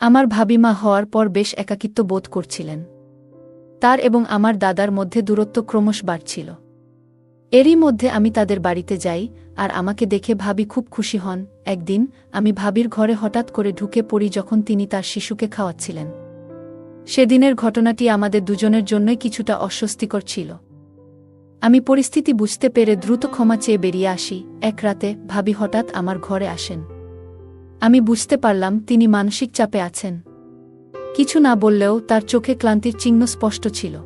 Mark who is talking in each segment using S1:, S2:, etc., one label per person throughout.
S1: আমার ভাবিমা হওয়ার পর বেশ একাকিত্ব বোধ করছিলেন। তার এবং আমার দাদার মধ্যে দূরত্ব ক্রমশ বাড়ছিল। এরই মধ্যে আমি তাদের বাড়িতে যাই, আর আমাকে দেখে ভাবি খুব খুশি হন। একদিন, আমি ভাবির ঘরে হঠাৎ করে ঢুকে পড়ি যখন তিনি তার শিশুকে খাওয়াচ্ছিলেন। সেদিনের ঘটনাটি আমাদের দুজনের জন্যই কিছুটা অস্বস্তিকর ছিল। আমি পরিস্থিতি বুঝতে পেরে দ্রুত ক্ষমা চেয়ে বেরিয়ে আসি। এক রাতে, ভাবি হঠাৎ আমার ঘরে আসেন। আমি বুঝতে পারলাম তিনি মানসিক চাপে আছেন। কিছু না বললেও তার চোখে ক্লান্তির চিহ্ন স্পষ্ট ছিল।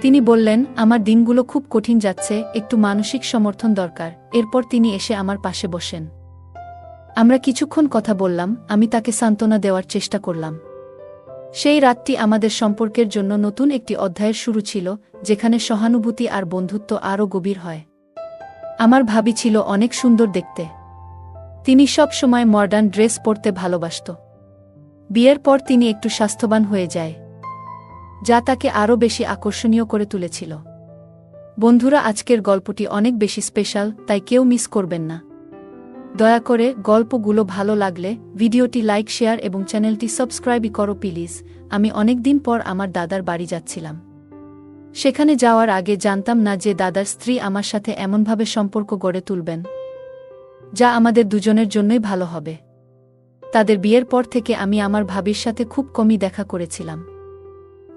S1: তিনি বললেন, আমার দিনগুলো খুব কঠিন যাচ্ছে, একটু মানসিক সমর্থন দরকার। এরপর তিনি এসে আমার পাশে বসেন। আমরা কিছুক্ষণ কথা বললাম, আমি তাকে সান্ত্বনা দেওয়ার চেষ্টা করলাম। সেই রাতটি আমাদের সম্পর্কের জন্য নতুন একটি অধ্যায়ের শুরু ছিল, যেখানে সহানুভূতি আর বন্ধুত্ব আরও গভীর হয়। আমার ভাবি ছিল অনেক সুন্দর দেখতে। তিনি সব সময় মডার্ন ড্রেস পরতে ভালোবাসত। বিয়ের পর তিনি একটু স্বাস্থ্যবান হয়ে যায়, যা তাকে আরও বেশি আকর্ষণীয় করে তুলেছিল। বন্ধুরা, আজকের গল্পটি অনেক বেশি স্পেশাল, তাই কেউ মিস করবেন না। দয়া করে গল্পগুলো ভালো লাগলে ভিডিওটি লাইক, শেয়ার এবং চ্যানেলটি সাবস্ক্রাইবই করো প্লিজ। আমি অনেকদিন পর আমার দাদার বাড়ি যাচ্ছিলাম। সেখানে যাওয়ার আগে জানতাম না যে দাদার স্ত্রী আমার সাথে এমনভাবে সম্পর্ক গড়ে তুলবেন। যা আমাদের দুজনের জন্যই ভালো হবে। তাদের বিয়ের পর থেকে আমি আমার ভাবির সাথে খুব কমই দেখা করেছিলাম।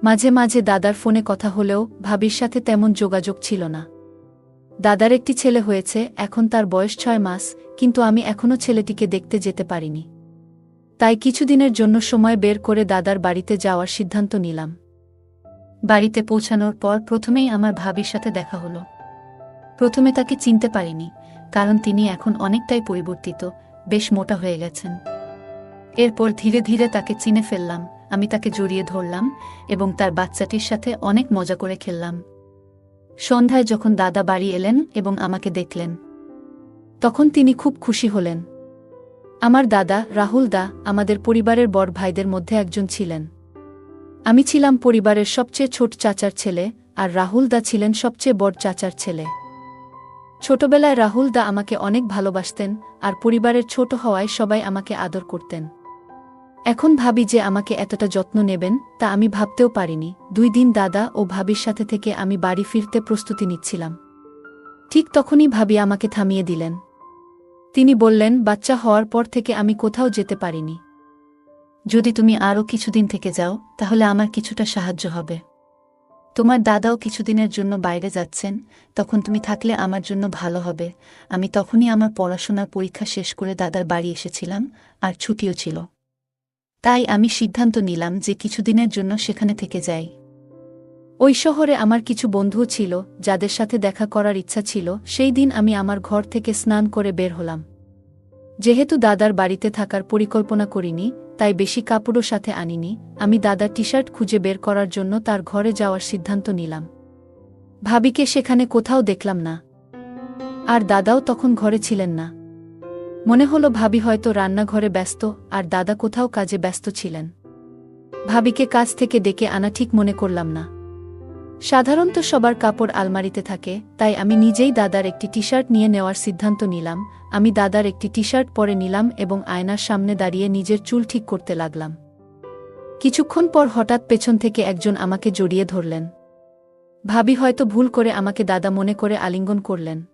S1: মাঝে মাঝে দাদার ফোনে কথা হলেও ভাবির সাথে তেমন যোগাযোগ ছিল না। দাদার একটি ছেলে হয়েছে, এখন তার বয়স ছয় মাস, কিন্তু আমি এখনও ছেলেটিকে দেখতে যেতে পারিনি। তাই কিছুদিনের জন্য সময় বের করে দাদার বাড়িতে যাওয়ার সিদ্ধান্ত নিলাম। বাড়িতে পৌঁছানোর পর প্রথমেই আমার ভাবির সাথে দেখা হলো। প্রথমে তাকে চিনতে পারিনি, কারণ তিনি এখন অনেকটাই পরিবর্তিত, বেশ মোটা হয়ে গেছেন। এরপর ধীরে ধীরে তাকে চিনে ফেললাম, আমি তাকে জড়িয়ে ধরলাম এবং তার বাচ্চাটির সাথে অনেক মজা করে খেললাম। সন্ধ্যায় যখন দাদা বাড়ি এলেন এবং আমাকে দেখলেন, তখন তিনি খুব খুশি হলেন। আমার দাদা, রাহুল দা, আমাদের পরিবারের বড় ভাইদের মধ্যে একজন ছিলেন। আমি ছিলাম পরিবারের সবচেয়ে ছোট চাচার ছেলে আর রাহুল দা ছিলেন সবচেয়ে বড় চাচার ছেলে। ছোটবেলায় রাহুল দা আমাকে অনেক ভালোবাসতেন আর পরিবারের ছোট হওয়ায় সবাই আমাকে আদর করতেন। এখন ভাবি যে আমাকে এতটা যত্ন নেবেন তা আমি ভাবতেও পারিনি। দুই দিন দাদা ও ভাবির সাথে থেকে আমি বাড়ি ফিরতে প্রস্তুতি নিচ্ছিলাম। ঠিক তখনই ভাবি আমাকে থামিয়ে দিলেন। তিনি বললেন, বাচ্চা হওয়ার পর থেকে আমি কোথাও যেতে পারিনি। যদি তুমি আরও কিছুদিন থেকে যাও, তাহলে আমার কিছুটা সাহায্য হবে। তোমার দাদাও কিছুদিনের জন্য বাইরে যাচ্ছেন, তখন তুমি থাকলে আমার জন্য ভালো হবে। আমি তখনই আমার পড়াশোনার পরীক্ষা শেষ করে দাদার বাড়ি এসেছিলাম, আর ছুটিও ছিল। তাই আমি সিদ্ধান্ত নিলাম যে কিছুদিনের জন্য সেখানে থেকে যাই। ওই শহরে আমার কিছু বন্ধুও ছিল, যাদের সাথে দেখা করার ইচ্ছা ছিল, সেই দিন আমি আমার ঘর থেকে স্নান করে বের হলাম। যেহেতু দাদার বাড়িতে থাকার পরিকল্পনা করিনি তাই বেশি কাপড়ও সাথে আনিনি, আমি দাদা টি শার্ট খুঁজে বের করার জন্য তার ঘরে যাওয়ার সিদ্ধান্ত নিলাম। ভাবিকে সেখানে কোথাও দেখলাম না। আর দাদাও তখন ঘরে ছিলেন না। মনে হলো ভাবি হয়তো রান্নাঘরে ব্যস্ত, আর দাদা কোথাও কাজে ব্যস্ত ছিলেন। ভাবিকে কাজ থেকে ডেকে আনা ঠিক মনে করলাম না। সাধারণত সবার কাপড় আলমারিতে থাকে, তাই আমি নিজেই দাদার একটি টি শার্ট নিয়ে নেওয়ার সিদ্ধান্ত নিলাম। আমি দাদার একটি টি শার্ট পরে নিলাম এবং আয়নার সামনে দাঁড়িয়ে নিজের চুল ঠিক করতে লাগলাম। কিছুক্ষণ পর হঠাৎ পেছন থেকে একজন আমাকে জড়িয়ে ধরলেন। ভাবি হয়তো ভুল করে আমাকে দাদা মনে করে আলিঙ্গন করলেন।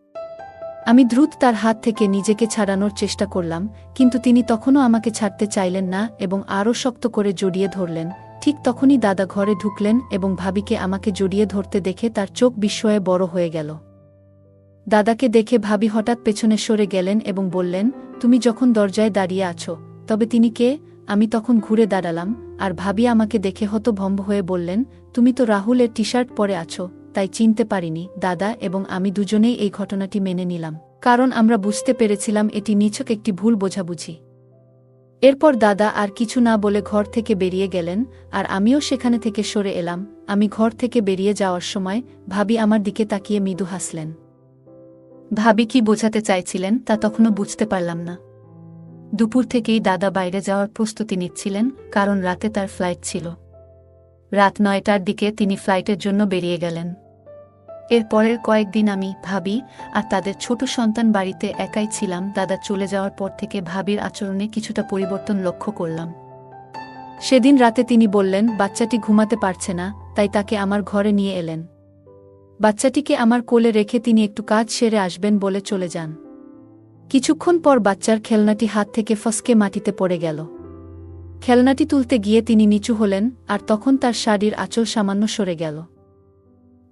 S1: আমি দ্রুত তার হাত থেকে নিজেকে ছাড়ানোর চেষ্টা করলাম, কিন্তু তিনি তখনও আমাকে ছাড়তে চাইলেন না এবং আরও শক্ত করে জড়িয়ে ধরলেন ঠিক তখনই দাদা ঘরে ঢুকলেন এবং ভাবিকে আমাকে জড়িয়ে ধরতে দেখে তার চোখ বিস্ময়ে বড় হয়ে গেল। দাদাকে দেখে ভাবি হঠাৎ পেছনে সরে গেলেন এবং বললেন, তুমি যখন দরজায় দাঁড়িয়ে আছো, তবে তিনি কে? আমি তখন ঘুরে দাঁড়ালাম। আর ভাবি আমাকে দেখে হতভম্ব হয়ে বললেন, তুমি তো রাহুলের টি শার্ট পরে আছো, তাই চিনতে পারিনি, দাদা এবং আমি দুজনেই এই ঘটনাটি মেনে নিলাম। কারণ আমরা বুঝতে পেরেছিলাম এটি নিছক একটি ভুল বোঝাবুঝি। এরপর দাদা আর কিছু না বলে ঘর থেকে বেরিয়ে গেলেন, আর আমিও সেখানে থেকে সরে এলাম। আমি ঘর থেকে বেরিয়ে যাওয়ার সময় ভাবি আমার দিকে তাকিয়ে মৃদু হাসলেন। ভাবি কি বোঝাতে চাইছিলেন তা তখনও বুঝতে পারলাম না। দুপুর থেকেই দাদা বাইরে যাওয়ার প্রস্তুতি নিচ্ছিলেন, কারণ রাতে তার ফ্লাইট ছিল। রাত নয়টার দিকে তিনি ফ্লাইটের জন্য বেরিয়ে গেলেন। এর পরের কয়েকদিন আমি ভাবি আর তাদের ছোট সন্তান বাড়িতে একাই ছিলাম, দাদা চলে যাওয়ার পর থেকে ভাবির আচরণে কিছুটা পরিবর্তন লক্ষ্য করলাম। সেদিন রাতে তিনি বললেন, বাচ্চাটি ঘুমাতে পারছে না, তাই তাকে আমার ঘরে নিয়ে এলেন। বাচ্চাটিকে আমার কোলে রেখে তিনি একটু কাজ সেরে আসবেন বলে চলে যান। কিছুক্ষণ পর বাচ্চার খেলনাটি হাত থেকে ফসকে মাটিতে পড়ে গেল। খেলনাটি তুলতে গিয়ে তিনি নিচু হলেন আর তখন তার শাড়ির আঁচল সামান্য সরে গেল।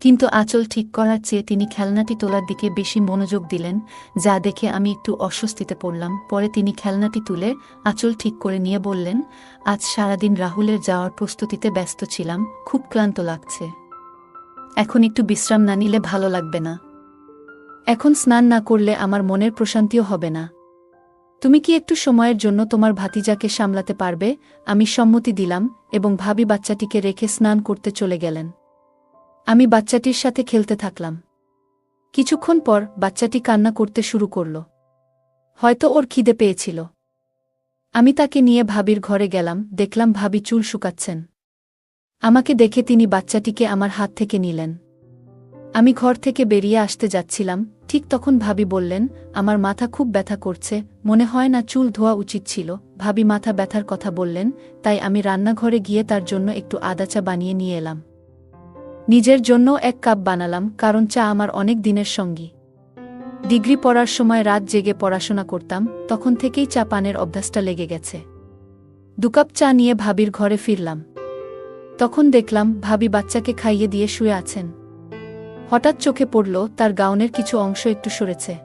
S1: কিন্তু আঁচল ঠিক করার চেয়ে তিনি খেলনাটি তোলার দিকে বেশি মনোযোগ দিলেন, যা দেখে আমি একটু অস্বস্তিতে পড়লাম। পরে তিনি খেলনাটি তুলে আঁচল ঠিক করে নিয়ে বললেন, আজ সারাদিন রাহুলের যাওয়ার প্রস্তুতিতে ব্যস্ত ছিলাম, খুব ক্লান্ত লাগছে। এখন একটু বিশ্রাম না নিলে ভালো লাগবে না। এখন স্নান না করলে আমার মনের প্রশান্তিও হবে না। তুমি কি একটু সময়ের জন্য তোমার ভাতিজাকে সামলাতে পারবে? আমি সম্মতি দিলাম এবং ভাবি বাচ্চাটিকে রেখে স্নান করতে চলে গেলেন। আমি বাচ্চাটির সাথে খেলতে থাকলাম। কিছুক্ষণ পর বাচ্চাটি কান্না করতে শুরু করল। হয়তো ওর খিদে পেয়েছিল। আমি তাকে নিয়ে ভাবির ঘরে গেলাম, দেখলাম ভাবি চুল শুকাচ্ছেন। আমাকে দেখে তিনি বাচ্চাটিকে আমার হাত থেকে নিলেন। আমি ঘর থেকে বেরিয়ে আসতে যাচ্ছিলাম, ঠিক তখন ভাবি বললেন, আমার মাথা খুব ব্যথা করছে, মনে হয় না চুল ধোয়া উচিত ছিল। ভাবি মাথা ব্যথার কথা বললেন, তাই আমি রান্নাঘরে গিয়ে তার জন্য একটু আদা চা বানিয়ে নিয়ে এলাম। নিজের জন্য এক কাপ বানালাম, কারণ চা আমার অনেক দিনের সঙ্গী। ডিগ্রি পড়ার সময় রাত জেগে পড়াশোনা করতাম, তখন থেকেই চা পানের অভ্যাসটা লেগে গেছে। দুকাপ চা নিয়ে ভাবির ঘরে ফিরলাম। তখন দেখলাম ভাবি বাচ্চাকে খাইয়ে দিয়ে শুয়ে আছেন। হঠাৎ চোখে পড়ল, তার গাউনের কিছু অংশ একটু সরেছে।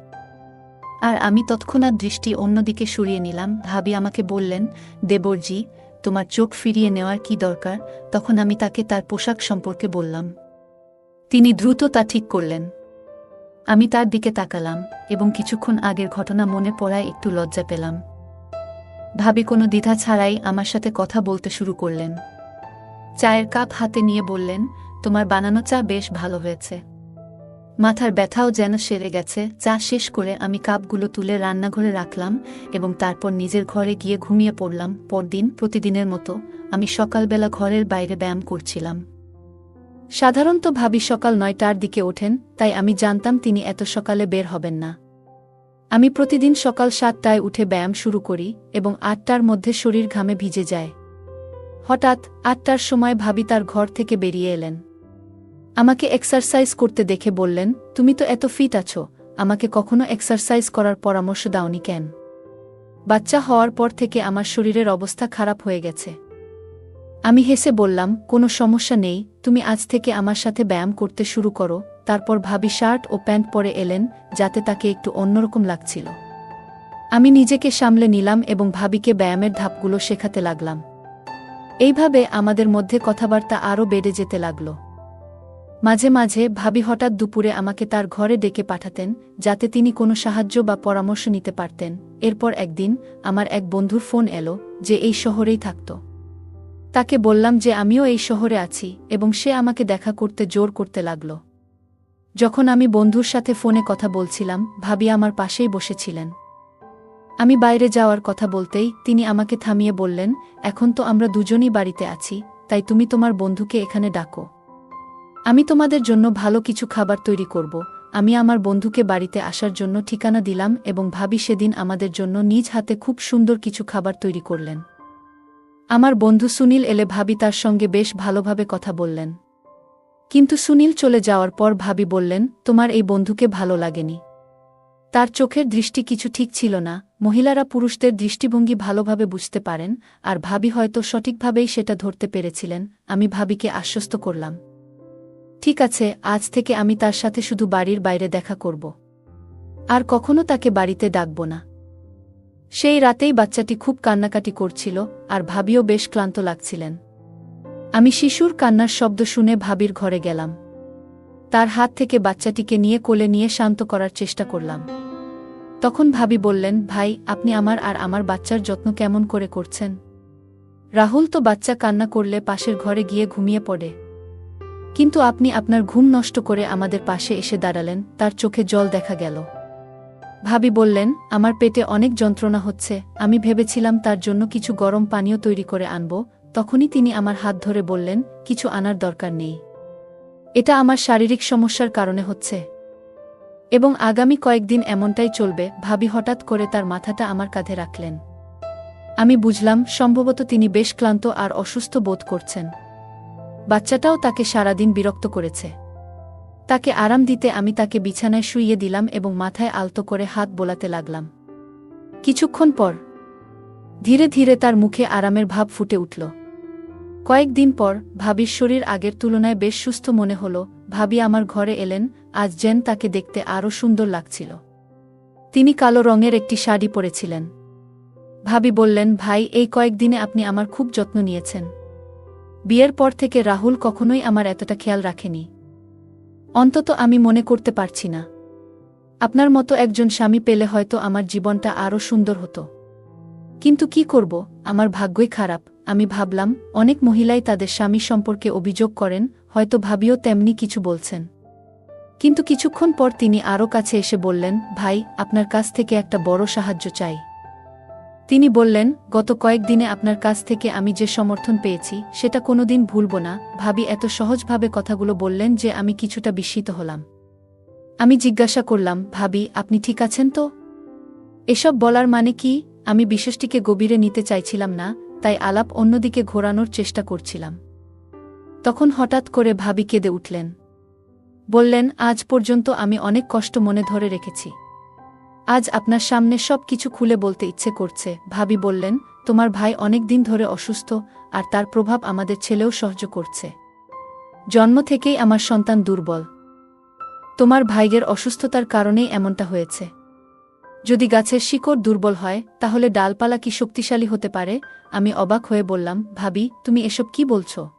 S1: আর আমি তৎক্ষণাৎ দৃষ্টি অন্যদিকে সরিয়ে নিলাম, ভাবি আমাকে বললেন, দেবরজি তোমার চোখ ফিরিয়ে নেওয়ার কি দরকার? তখন আমি তাকে তার পোশাক সম্পর্কে বললাম। তিনি দ্রুত তা ঠিক করলেন। আমি তার দিকে তাকালাম এবং কিছুক্ষণ আগের ঘটনা মনে পড়ায় একটু লজ্জা পেলাম। ভাবি কোনো দ্বিধা ছাড়াই আমার সাথে কথা বলতে শুরু করলেন। চায়ের কাপ হাতে নিয়ে বললেন, তোমার বানানো চা বেশ ভালো হয়েছে। মাথার ব্যথাও যেন সেরে গেছে চা শেষ করে আমি কাপগুলো তুলে রান্নাঘরে রাখলাম এবং তারপর নিজের ঘরে গিয়ে ঘুমিয়ে পড়লাম। পরদিন, প্রতিদিনের মতো, আমি সকালবেলা ঘরের বাইরে ব্যায়াম করছিলাম। সাধারণত ভাবি সকাল নয়টার দিকে ওঠেন, তাই আমি জানতাম তিনি এত সকালে বের হবেন না। আমি প্রতিদিন সকাল সাতটায় উঠে ব্যায়াম শুরু করি এবং আটটার মধ্যে শরীর ঘামে ভিজে যায়। হঠাৎ, আটটার সময় ভাবি তার ঘর থেকে বেরিয়ে এলেন। আমাকে এক্সারসাইজ করতে দেখে বললেন, তুমি তো এত ফিট আছো, আমাকে কখনো এক্সারসাইজ করার পরামর্শ দাওনি কেন? বাচ্চা হওয়ার পর থেকে আমার শরীরের অবস্থা খারাপ হয়ে গেছে। আমি হেসে বললাম, কোনো সমস্যা নেই, তুমি আজ থেকে আমার সাথে ব্যায়াম করতে শুরু করো। তারপর ভাবি শার্ট ও প্যান্ট পরে এলেন, যাতে তাকে একটু অন্যরকম লাগছিল। আমি নিজেকে সামলে নিলাম এবং ভাবিকে ব্যায়ামের ধাপগুলো শেখাতে লাগলাম। এইভাবে আমাদের মধ্যে কথাবার্তা আরও বেড়ে যেতে লাগল। মাঝে মাঝে ভাবি হঠাৎ দুপুরে আমাকে তার ঘরে ডেকে পাঠাতেন, যাতে তিনি কোনো সাহায্য বা পরামর্শ নিতে পারতেন। এরপর একদিন আমার এক বন্ধুর ফোন এলো যে এই শহরেই থাকত। তাকে বললাম যে আমিও এই শহরে আছি এবং সে আমাকে দেখা করতে জোর করতে লাগল। যখন আমি বন্ধুর সাথে ফোনে কথা বলছিলাম, ভাবি আমার পাশেই বসেছিলেন। আমি বাইরে যাওয়ার কথা বলতেই তিনি আমাকে থামিয়ে বললেন, এখন তো আমরা দুজনই বাড়িতে আছি, তাই তুমি তোমার বন্ধুকে এখানে ডাকো। আমি তোমাদের জন্য ভালো কিছু খাবার তৈরি করব। আমি আমার বন্ধুকে বাড়িতে আসার জন্য ঠিকানা দিলাম এবং ভাবি সেদিন আমাদের জন্য নিজ হাতে খুব সুন্দর কিছু খাবার তৈরি করলেন। আমার বন্ধু সুনীল এলে ভাবি তার সঙ্গে বেশ ভালোভাবে কথা বললেন। কিন্তু সুনীল চলে যাওয়ার পর ভাবি বললেন, তোমার এই বন্ধুকে ভালো লাগেনি। তার চোখের দৃষ্টি কিছু ঠিক ছিল না। মহিলারা পুরুষদের দৃষ্টিভঙ্গি ভালোভাবে বুঝতে পারেন, আর ভাবি হয়তো সঠিকভাবেই সেটা ধরতে পেরেছিলেন। আমি ভাবিকে আশ্বস্ত করলাম। ঠিক আছে, আজ থেকে আমি তার সাথে শুধু বাড়ির বাইরে দেখা করব। আর কখনো তাকে বাড়িতে ডাকব না। সেই রাতেই বাচ্চাটি খুব কান্নাকাটি করছিল, আর ভাবিও বেশ ক্লান্ত লাগছিলেন। আমি শিশুর কান্নার শব্দ শুনে ভাবির ঘরে গেলাম। তার হাত থেকে বাচ্চাটিকে নিয়ে কোলে নিয়ে শান্ত করার চেষ্টা করলাম। তখন ভাবি বললেন, ভাই, আপনি আমার আর আমার বাচ্চার যত্ন কেমন করে করছেন? রাহুল তো বাচ্চা কান্না করলে পাশের ঘরে গিয়ে ঘুমিয়ে পড়ে। কিন্তু আপনি আপনার ঘুম নষ্ট করে আমাদের পাশে এসে দাঁড়ালেন, তার চোখে জল দেখা গেল। ভাবি বললেন, আমার পেটে অনেক যন্ত্রণা হচ্ছে, আমি ভেবেছিলাম তার জন্য কিছু গরম পানীয় তৈরি করে আনব। তখনই তিনি আমার হাত ধরে বললেন, কিছু আনার দরকার নেই। এটা আমার শারীরিক সমস্যার কারণে হচ্ছে। এবং আগামী কয়েকদিন এমনটাই চলবে। ভাবি হঠাৎ করে তার মাথাটা আমার কাঁধে রাখলেন। আমি বুঝলাম, সম্ভবত তিনি বেশ ক্লান্ত আর অসুস্থ বোধ করছেন। বাচ্চাটাও তাকে সারাদিন বিরক্ত করেছে। তাকে আরাম দিতে আমি তাকে বিছানায় শুইয়ে দিলাম এবং মাথায় আলতো করে হাত বোলাতে লাগলাম। কিছুক্ষণ পর, ধীরে ধীরে তার মুখে আরামের ভাব ফুটে উঠল। কয়েকদিন পর, ভাবির শরীর আগের তুলনায় বেশ সুস্থ মনে হল। ভাবি আমার ঘরে এলেন, আজ জেন তাকে দেখতে আরও সুন্দর লাগছিল। তিনি কালো রঙের একটি শাড়ি পরেছিলেন। ভাবি বললেন, ভাই, এই কয়েকদিনে আপনি আমার খুব যত্ন নিয়েছেন। বিয়ের পর থেকে রাহুল কখনোই আমার এতটা খেয়াল রাখেনি। অন্তত আমি মনে করতে পারছি না। আপনার মতো একজন স্বামী পেলে হয়তো আমার জীবনটা আরও সুন্দর হতো। কিন্তু কি করব? আমার ভাগ্যই খারাপ। আমি ভাবলাম, অনেক মহিলাই তাদের স্বামী সম্পর্কে অভিযোগ করেন, হয়তো ভাবিও তেমনি কিছু বলছেন। কিন্তু কিছুক্ষণ পর তিনি আরও কাছে এসে বললেন, ভাই, আপনার কাছ থেকে একটা বড় সাহায্য চাই। তিনি বললেন, গত কয়েকদিনে আপনার কাছ থেকে আমি যে সমর্থন পেয়েছি, সেটা কোনোদিন ভুলব না। ভাবি এত সহজভাবে কথাগুলো বললেন যে আমি কিছুটা বিস্মিত হলাম। আমি জিজ্ঞাসা করলাম, ভাবি, আপনি ঠিক আছেন তো? এসব বলার মানে কি? আমি বিশেষটিকে গভীরে নিতে চাইছিলাম না, তাই আলাপ অন্যদিকে ঘোরানোর চেষ্টা করছিলাম। তখন হঠাৎ করে ভাবি কেঁদে উঠলেন। বললেন, আজ পর্যন্ত আমি অনেক কষ্ট মনে ধরে রেখেছি। আজ আপনার সামনে সব কিছু খুলে বলতে ইচ্ছে করছে। ভাবি বললেন, তোমার ভাই অনেক দিন ধরে অসুস্থ, আর তার প্রভাব আমাদের ছেলেও সহ্য করছে। জন্ম থেকেই আমার সন্তান দুর্বল। তোমার ভাইয়ের অসুস্থতার কারণেই এমনটা হয়েছে। যদি গাছের শিকড় দুর্বল হয়, তাহলে ডালপালা কি শক্তিশালী হতে পারে? আমি অবাক হয়ে বললাম, ভাবি, তুমি এসব কি বলছো?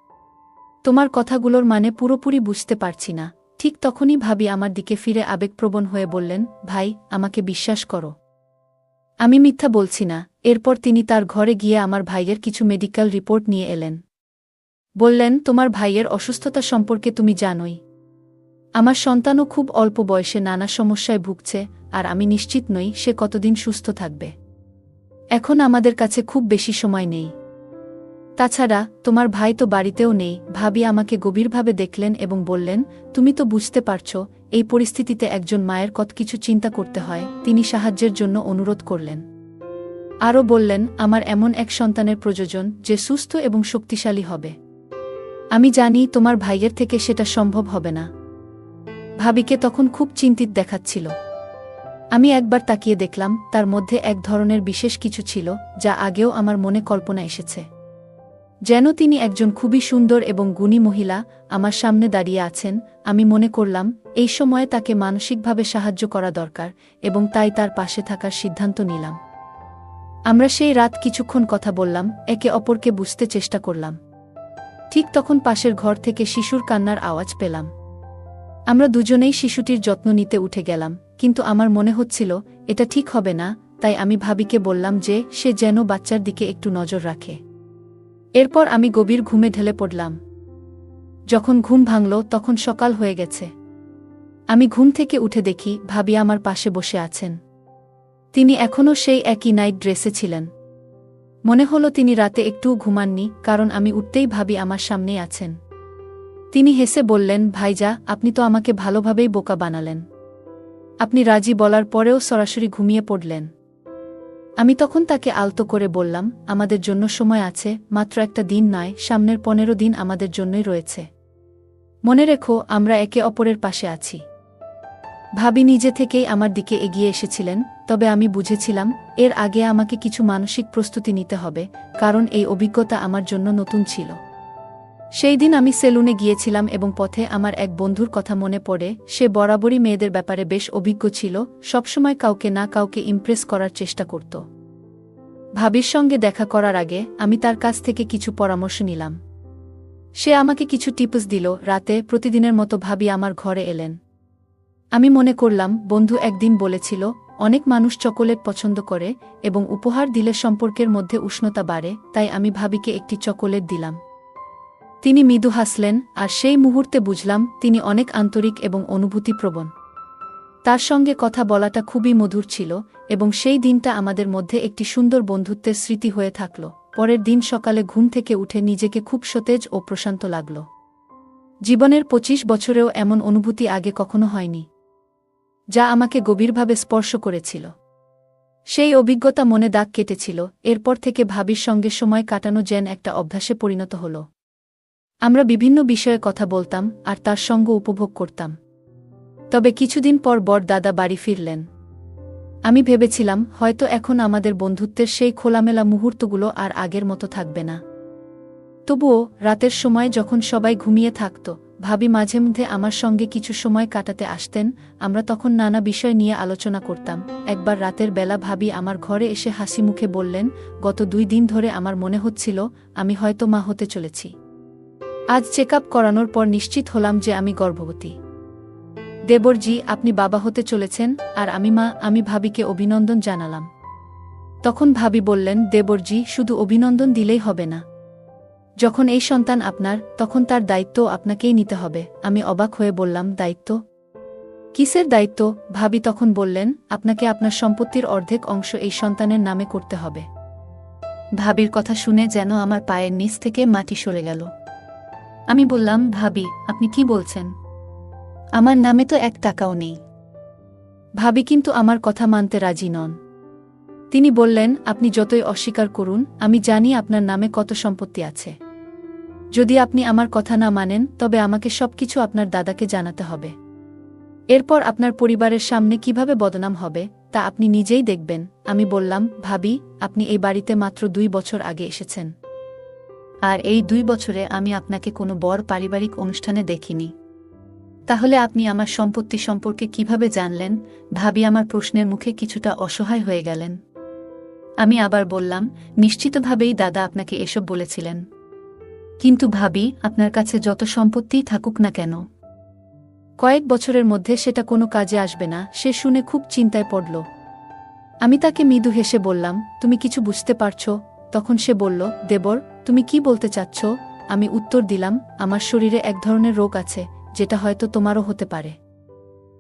S1: তোমার কথাগুলোর মানে পুরোপুরি বুঝতে পারছি না। ঠিক তখনই ভাবি আমার দিকে ফিরে আবেগপ্রবণ হয়ে বললেন, ভাই, আমাকে বিশ্বাস করো। আমি মিথ্যা বলছি না। এরপর তিনি তার ঘরে গিয়ে আমার ভাইয়ের কিছু মেডিকেল রিপোর্ট নিয়ে এলেন। বললেন, তোমার ভাইয়ের অসুস্থতা সম্পর্কে তুমি জানোই। আমার সন্তানও খুব অল্প বয়সে নানা সমস্যায় ভুগছে, আর আমি নিশ্চিত নই সে কতদিন সুস্থ থাকবে। এখন আমাদের কাছে খুব বেশি সময় নেই। তাছাড়া, তোমার ভাই তো বাড়িতেও নেই। ভাবি আমাকে গভীরভাবে দেখলেন এবং বললেন, তুমি তো বুঝতে পারছ, এই পরিস্থিতিতে একজন মায়ের কত কিছু চিন্তা করতে হয়। তিনি সাহায্যের জন্য অনুরোধ করলেন। আরও বললেন, আমার এমন এক সন্তানের প্রয়োজন যে সুস্থ এবং শক্তিশালী হবে। আমি জানি তোমার ভাইয়ের থেকে সেটা সম্ভব হবে না। ভাবিকে তখন খুব চিন্তিত দেখাচ্ছিল। আমি একবার তাকিয়ে দেখলাম, তার মধ্যে এক ধরনের বিশেষ কিছু ছিল, যা আগেও আমার মনে কল্পনা এসেছে। যেন তিনি একজন খুবই সুন্দর এবং গুণী মহিলা, আমার সামনে দাঁড়িয়ে আছেন, আমি মনে করলাম, এই সময়ে তাকে মানসিকভাবে সাহায্য করা দরকার, এবং তাই তার পাশে থাকার সিদ্ধান্ত নিলাম। আমরা সেই রাত কিছুক্ষণ কথা বললাম, একে অপরকে বুঝতে চেষ্টা করলাম। ঠিক তখন পাশের ঘর থেকে শিশুর কান্নার আওয়াজ পেলাম। আমরা দুজনেই শিশুটির যত্ন নিতে উঠে গেলাম, কিন্তু আমার মনে হচ্ছিল, এটা ঠিক হবে না, তাই আমি ভাবিকে বললাম যে, সে যেন বাচ্চার দিকে একটু নজর রাখে। এরপর আমি গভীর ঘুমে ঢেলে পড়লাম। যখন ঘুম ভাঙল, তখন সকাল হয়ে গেছে। আমি ঘুম থেকে উঠে দেখি ভাবি আমার পাশে বসে আছেন। তিনি এখনও সেই একই নাইট ড্রেসে ছিলেন। মনে হলো তিনি রাতে একটুও ঘুমাননি, কারণ আমি উঠতেই ভাবি আমার সামনেই আছেন। তিনি হেসে বললেন ভাইজা আপনি তো আমাকে ভালোভাবেই বোকা বানালেন। আপনি রাজি বলার পরেও সরাসরি ঘুমিয়ে পড়লেন। আমি তখন তাকে আলতো করে বললাম, আমাদের জন্য সময় আছে, মাত্র একটা দিন নয়, সামনের পনেরো দিন আমাদের জন্যই রয়েছে। মনে রেখো, আমরা একে অপরের পাশে আছি। ভাবি নিজে থেকেই আমার দিকে এগিয়ে এসেছিলেন, তবে আমি বুঝেছিলাম, এর আগে আমাকে কিছু মানসিক প্রস্তুতি নিতে হবে, কারণ এই অভিজ্ঞতা আমার জন্য নতুন ছিল। সেই দিন আমি সেলুনে গিয়েছিলাম এবং পথে আমার এক বন্ধুর কথা মনে পড়ে, সে বরাবরই মেয়েদের ব্যাপারে বেশ অভিজ্ঞ ছিল, সবসময় কাউকে না কাউকে ইমপ্রেস করার চেষ্টা করত। ভাবির সঙ্গে দেখা করার আগে আমি তার কাছ থেকে কিছু পরামর্শ নিলাম। সে আমাকে কিছু টিপস দিল, রাতে প্রতিদিনের মতো ভাবি আমার ঘরে এলেন। আমি মনে করলাম, বন্ধু একদিন বলেছিল, অনেক মানুষ চকোলেট পছন্দ করে এবং উপহার দিলে সম্পর্কের মধ্যে উষ্ণতা বাড়ে, তাই আমি ভাবিকে একটি চকোলেট দিলাম। তিনি মৃদু হাসলেন, আর সেই মুহূর্তে বুঝলাম তিনি অনেক আন্তরিক এবং অনুভূতিপ্রবণ। তার সঙ্গে কথা বলাটা খুবই মধুর ছিল, এবং সেই দিনটা আমাদের মধ্যে একটি সুন্দর বন্ধুত্বের স্মৃতি হয়ে থাকল। পরের দিন সকালে ঘুম থেকে উঠে নিজেকে খুব সতেজ ও প্রশান্ত লাগল। জীবনের পঁচিশ বছরেও এমন অনুভূতি আগে কখনো হয়নি, যা আমাকে গভীরভাবে স্পর্শ করেছিল। সেই অভিজ্ঞতা মনে দাগ কেটেছিল, এরপর থেকে ভাবির সঙ্গে সময় কাটানো যেন একটা অভ্যাসে পরিণত হল। আমরা বিভিন্ন বিষয়ে কথা বলতাম আর তার সঙ্গ উপভোগ করতাম। তবে কিছুদিন পর বর দাদা বাড়ি ফিরলেন। আমি ভেবেছিলাম, হয়তো এখন আমাদের বন্ধুত্বের সেই খোলামেলা মুহূর্তগুলো আর আগের মতো থাকবে না। তবুও, রাতের সময় যখন সবাই ঘুমিয়ে থাকত, ভাবি মাঝে মধ্যে আমার সঙ্গে কিছু সময় কাটাতে আসতেন, আমরা তখন নানা বিষয় নিয়ে আলোচনা করতাম। একবার রাতের বেলা ভাবি আমার ঘরে এসে হাসি মুখে বললেন, গত দুই দিন ধরে আমার মনে হচ্ছিল, আমি হয়তো মা হতে চলেছি। আজ চেক করানোর পর নিশ্চিত হলাম যে আমি গর্ভবতী। দেবরজি, আপনি বাবা হতে চলেছেন, আর আমি মা, আমি ভাবিকে অভিনন্দন জানালাম। তখন ভাবি বললেন, দেবরজি, শুধু অভিনন্দন দিলেই হবে না। যখন এই সন্তান আপনার, তখন তার দায়িত্ব আপনাকেই নিতে হবে। আমি অবাক হয়ে বললাম, দায়িত্ব? কিসের দায়িত্ব? ভাবি তখন বললেন, আপনাকে আপনার সম্পত্তির অর্ধেক অংশ এই সন্তানের নামে করতে হবে। ভাবির কথা শুনে যেন আমার পায়ের নিচ থেকে মাটি সরে গেল। আমি বললাম, ভাবি, আপনি কি বলছেন? আমার নামে তো এক টাকাও নেই। ভাবি কিন্তু আমার কথা মানতে রাজি নন। তিনি বললেন, আপনি যতই অস্বীকার করুন, আমি জানি আপনার নামে কত সম্পত্তি আছে। যদি আপনি আমার কথা না মানেন, তবে আমাকে সবকিছু আপনার দাদাকে জানাতে হবে। এরপর আপনার পরিবারের সামনে কীভাবে বদনাম হবে, তা আপনি নিজেই দেখবেন। আমি বললাম, ভাবি, আপনি এই বাড়িতে মাত্র দুই বছর আগে এসেছেন। আর এই দুই বছরে আমি আপনাকে কোনো বড় পারিবারিক অনুষ্ঠানে দেখিনি। তাহলে আপনি আমার সম্পত্তি সম্পর্কে কীভাবে জানলেন? ভাবি আমার প্রশ্নের মুখে কিছুটা অসহায় হয়ে গেলেন। আমি আবার বললাম, নিশ্চিতভাবেই দাদা আপনাকে এসব বলেছিলেন। কিন্তু ভাবি, আপনার কাছে যত সম্পত্তিই থাকুক না কেন। কয়েক বছরের মধ্যে সেটা কোনো কাজে আসবে না, সে শুনে খুব চিন্তায় পড়ল। আমি তাকে মৃদু হেসে বললাম, তুমি কিছু বুঝতে পারছ? তখন সে বলল, দেবর তুমি কি বলতে চাচ্ছ? আমি উত্তর দিলাম, আমার শরীরে এক ধরনের রোগ আছে, যেটা হয়তো তোমারও হতে পারে।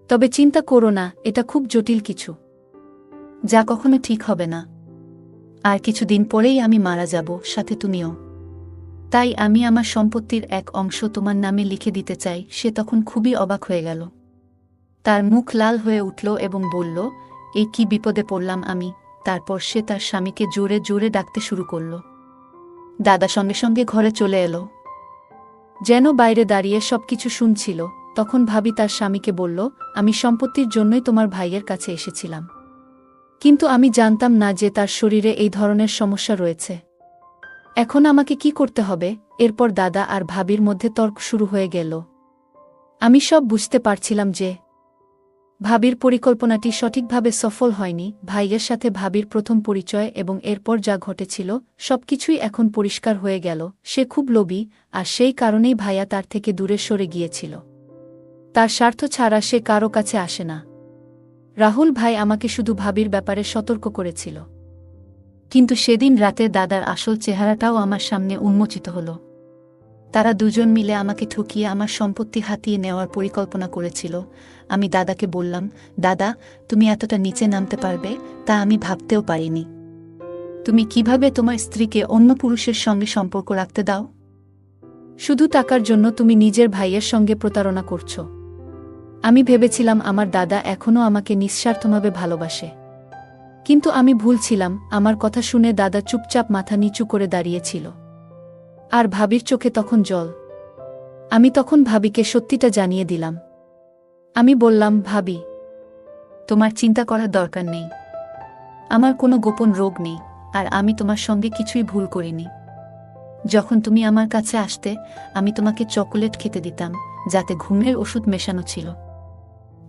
S1: তবে চিন্তা করো না, এটা খুব জটিল কিছু। যা কখনো ঠিক হবে না। আর কিছুদিন পরেই আমি মারা যাব, সাথে তুমিও। তাই আমি আমার সম্পত্তির এক অংশ তোমার নামে লিখে দিতে চাই, সে তখন খুবই অবাক হয়ে গেল। তার মুখ লাল হয়ে উঠল এবং বলল এই কি বিপদে পড়লাম আমি? তারপর সে তার স্বামীকে জোরে জোরে ডাকতে শুরু করল। দাদা সঙ্গে সঙ্গে ঘরে চলে এলো। যেন বাইরে দাঁড়িয়ে সবকিছু শুনছিল, তখন ভাবি তার স্বামীকে বলল, আমি সম্পত্তির জন্যই তোমার ভাইয়ের কাছে এসেছিলাম। কিন্তু আমি জানতাম না যে তার শরীরে এই ধরনের সমস্যা রয়েছে। এখন আমাকে কি করতে হবে? এরপর দাদা আর ভাবির মধ্যে তর্ক শুরু হয়ে গেল। আমি সব বুঝতে পারছিলাম যে ভাবির পরিকল্পনাটি সঠিকভাবে সফল হয়নি, ভাইয়ের সাথে ভাবির প্রথম পরিচয় এবং এরপর যা ঘটেছিল, সবকিছুই এখন পরিষ্কার হয়ে গেল, সে খুব লোভী, আর সেই কারণেই ভাইয়া তার থেকে দূরে সরে গিয়েছিল। তার স্বার্থ ছাড়া সে কারও কাছে আসে না। রাহুল ভাই আমাকে শুধু ভাবির ব্যাপারে সতর্ক করেছিল। কিন্তু সেদিন রাতে দাদার আসল চেহারাটাও আমার সামনে উন্মোচিত হল। তারা দুজন মিলে আমাকে ঠকিয়ে আমার সম্পত্তি হাতিয়ে নেওয়ার পরিকল্পনা করেছিল। আমি দাদাকে বললাম, দাদা, তুমি এতটা নিচে নামতে পারবে তা আমি ভাবতেও পারিনি। তুমি কীভাবে তোমার স্ত্রীকে অন্য পুরুষের সঙ্গে সম্পর্ক রাখতে দাও? শুধু টাকার জন্য তুমি নিজের ভাইয়ের সঙ্গে প্রতারণা করছ। আমি ভেবেছিলাম আমার দাদা এখনও আমাকে নিঃস্বার্থভাবে ভালোবাসে। কিন্তু আমি ভুলছিলাম আমার কথা শুনে দাদা চুপচাপ মাথা নিচু করে দাঁড়িয়েছিল আর ভাবির চোখে তখন জল। আমি তখন ভাবিকে সত্যিটা জানিয়ে দিলাম। আমি বললাম, ভাবি, তোমার চিন্তা করার দরকার নেই। আমার কোনো গোপন রোগ নেই, আর আমি তোমার সঙ্গে কিছুই ভুল করিনি। যখন তুমি আমার কাছে আসতে, আমি তোমাকে চকোলেট খেতে দিতাম, যাতে ঘুমের ওষুধ মেশানো ছিল।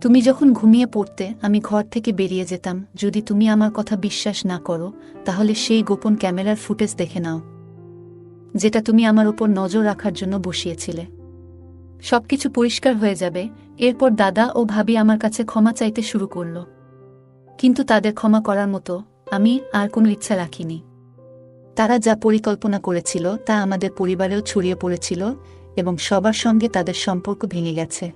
S1: তুমি যখন ঘুমিয়ে পড়তে, আমি ঘর থেকে বেরিয়ে যেতাম। যদি তুমি আমার কথা বিশ্বাস না করো, তাহলে সেই গোপন ক্যামেরার ফুটেজ দেখে নাও। যেটা তুমি আমার উপর নজর রাখার জন্য বসিয়েছিলে। সবকিছু পরিষ্কার হয়ে যাবে, এরপর দাদা ও ভাবি আমার কাছে ক্ষমা চাইতে শুরু করল। কিন্তু তাদের ক্ষমা করার মতো আমি আর কোনো ইচ্ছা রাখিনি। তারা যা পরিকল্পনা করেছিল তা আমাদের পরিবারেও ছড়িয়ে পড়েছিল এবং সবার সঙ্গে তাদের সম্পর্ক ভেঙে গেছে।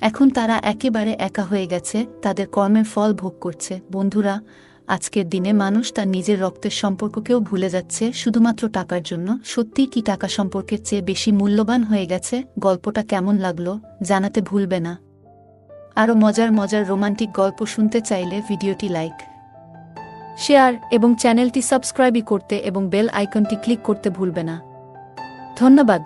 S1: এখন তারা একেবারে একা হয়ে গেছে, তাদের কর্মের ফল ভোগ করছে। বন্ধুরা আজকের দিনে মানুষ তার নিজের রক্তের সম্পর্ককেও ভুলে যাচ্ছে, শুধুমাত্র টাকার জন্য। সত্যি কি টাকা সম্পর্কের চেয়ে বেশি মূল্যবান হয়ে গেছে? গল্পটা কেমন লাগল? জানাতে ভুলবে না। আরও মজার মজার রোমান্টিক গল্প শুনতে চাইলে ভিডিওটি লাইক, শেয়ার এবং চ্যানেলটি সাবস্ক্রাইবই করতে এবং বেল আইকনটি ক্লিক করতে ভুলবে না। ধন্যবাদ।